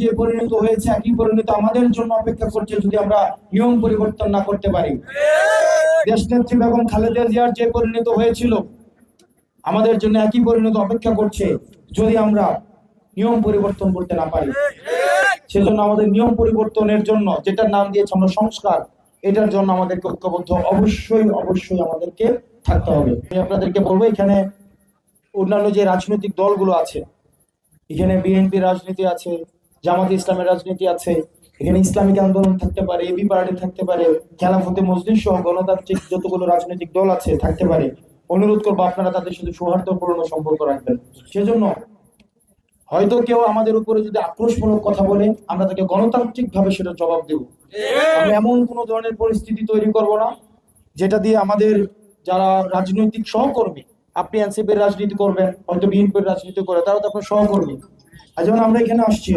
যে পরিণত হয়েছে, একই পরিণত আমাদের জন্য অপেক্ষা করছে যদি আমরা নিয়ম পরিবর্তন না করতে পারি। বেগম খালেদা জিয়ার যে পরিণত হয়েছিল, আমাদের জন্য একই পরিণত অপেক্ষা করছে যদি আমরা নিয়ম পরিবর্তন করতে না পারি। সেজন্য আমাদের নিয়ম পরিবর্তনের জন্য যেটার নাম দিয়েছে আমরা সংস্কার, এটার জন্য আমাদেরকে ঐক্যবদ্ধ অবশ্যই অবশ্যই আমাদেরকে থাকতে হবে। আমি আপনাদেরকে বলব, এখানে অন্যান্য যে রাজনৈতিক দলগুলো আছে, এখানে বিএনপি রাজনীতি আছে জামাত ইসলামের রাজনীতি আছে, এখানে ইসলামিক আন্দোলন থাকতে পারে, এবি পার্টি থাকতে পারে, খেলাফতে মসজিদ সহ গণতান্ত্রিক যতগুলো রাজনৈতিক দল আছে থাকতে পারে। অনুরোধ করব আপনারা তাদের সাথে সৌহার্দ্যপূর্ণ সম্পর্ক রাখবেন। সেজন্য হয়তো কেউ আমাদের উপরে যদি আক্রোশমূলক কথা বলে, আমরা তাকে গণতান্ত্রিক ভাবে সেটা জবাব দেব। এমন কোন ধরনের পরিস্থিতি তৈরি করব না, যেটা দিয়ে আমাদের যারা রাজনৈতিক সহকর্মী, আপনি এনসিপির রাজনীতি করবেন, হয়তো বিএনপির রাজনীতি করে তারা তো আপনার সহকর্মী। আর যেমন আমরা এখানে আসছি